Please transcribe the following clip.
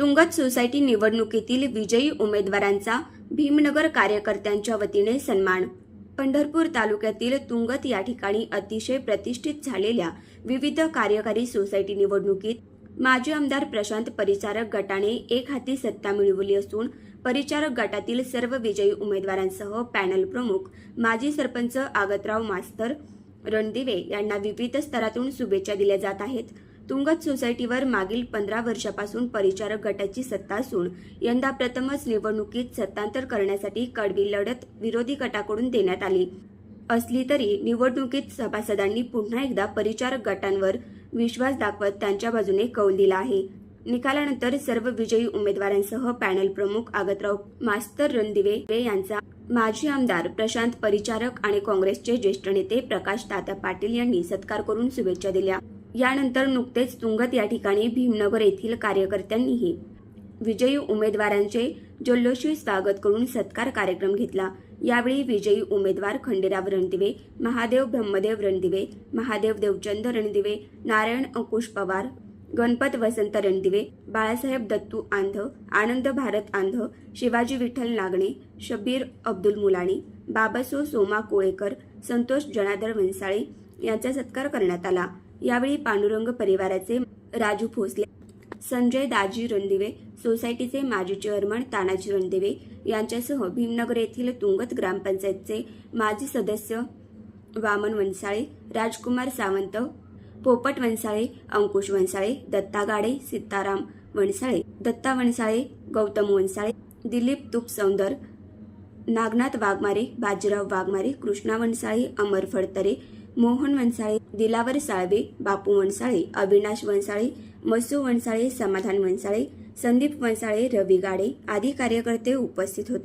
Tungat society निवडणुकीतील विजयी उमेदवारांचा भीमनगर कार्यकर्त्यांच्या वतीने सन्मान. पंढरपूर तालुक्यातील तुंगत या ठिकाणी अतिशय प्रतिष्ठित झालेल्या विविध कार्यकारी सोसायटी निवडणुकीत माजी आमदार प्रशांत परिचारक गटाने एक हाती सत्ता मिळवली असून परिचारक गटातील सर्व विजयी उमेदवारांसह पॅनल प्रमुख माजी सरपंच आगतराव मास्तर रणदिवे यांना विविध स्तरातून शुभेच्छा दिल्या जात आहेत. तुंगत सोसायटीवर मागील पंधरा वर्षापासून परिचारक गटाची सत्ता असून यंदा प्रथमच निवडणुकीत सत्तांतर करण्यासाठी कडवी लढत विरोधी गटाकडून देण्यात आली. असली तरी निवडणुकीत सभासदांनी पुन्हा एकदा परिचारक गटांवर विश्वास दाखवत त्यांच्या बाजूने कौल दिला आहे. निकालानंतर सर्व विजयी उमेदवारांसह पॅनल प्रमुख आगतराव मास्तर रणदिवे यांचा माजी आमदार प्रशांत परिचारक आणि काँग्रेसचे ज्येष्ठ नेते प्रकाश तात्या पाटील यांनी सत्कार करून शुभेच्छा दिल्या. यानंतर नुकतेच तुंगत या ठिकाणी भीमनगर येथील कार्यकर्त्यांनीही विजयी उमेदवारांचे जल्लोषी स्वागत करून सत्कार कार्यक्रम घेतला. यावेळी विजयी उमेदवार खंडेराव रणदिवे महादेव ब्रह्मदेव रणदिवे महादेव देवचंद रणदिवे नारायण अंकुश पवार गणपत वसंत रणदिवे बाळासाहेब दत्तू आंध आनंद भारत आंध शिवाजी विठ्ठल नागणे शबीर अब्दुल मुलाणी बाबासो सोमा कोळेकर संतोष जनादर वंसाळे यांचा सत्कार करण्यात आला. यावेळी पांडुरंग परिवाराचे राजू भोसले संजय दाजी रणदिवे सोसायटीचे माजी चेअरमन तानाजी रणदिवे यांच्यासह भीमनगर येथील तुंगत ग्रामपंचायतचे माजी सदस्य वामन वनसाळे राजकुमार सावंत पोपट वनसाळे अंकुश वनसाळे दत्ता गाडे सीताराम वनसाळे दत्ता वनसाळे गौतम वनसाळे दिलीप तुप सौंदर नागनाथ वाघमारे बाजीराव वाघमारे कृष्णा वनसाळे अमर फडतरे मोहन वनसाळे दिलावर साळवे बापू वनसाळे अविनाश वनसाळे मसू वनसाळे समाधान वनसाळे संदीप वनसाळे रवी गाडे आदी कार्यकर्ते उपस्थित होते.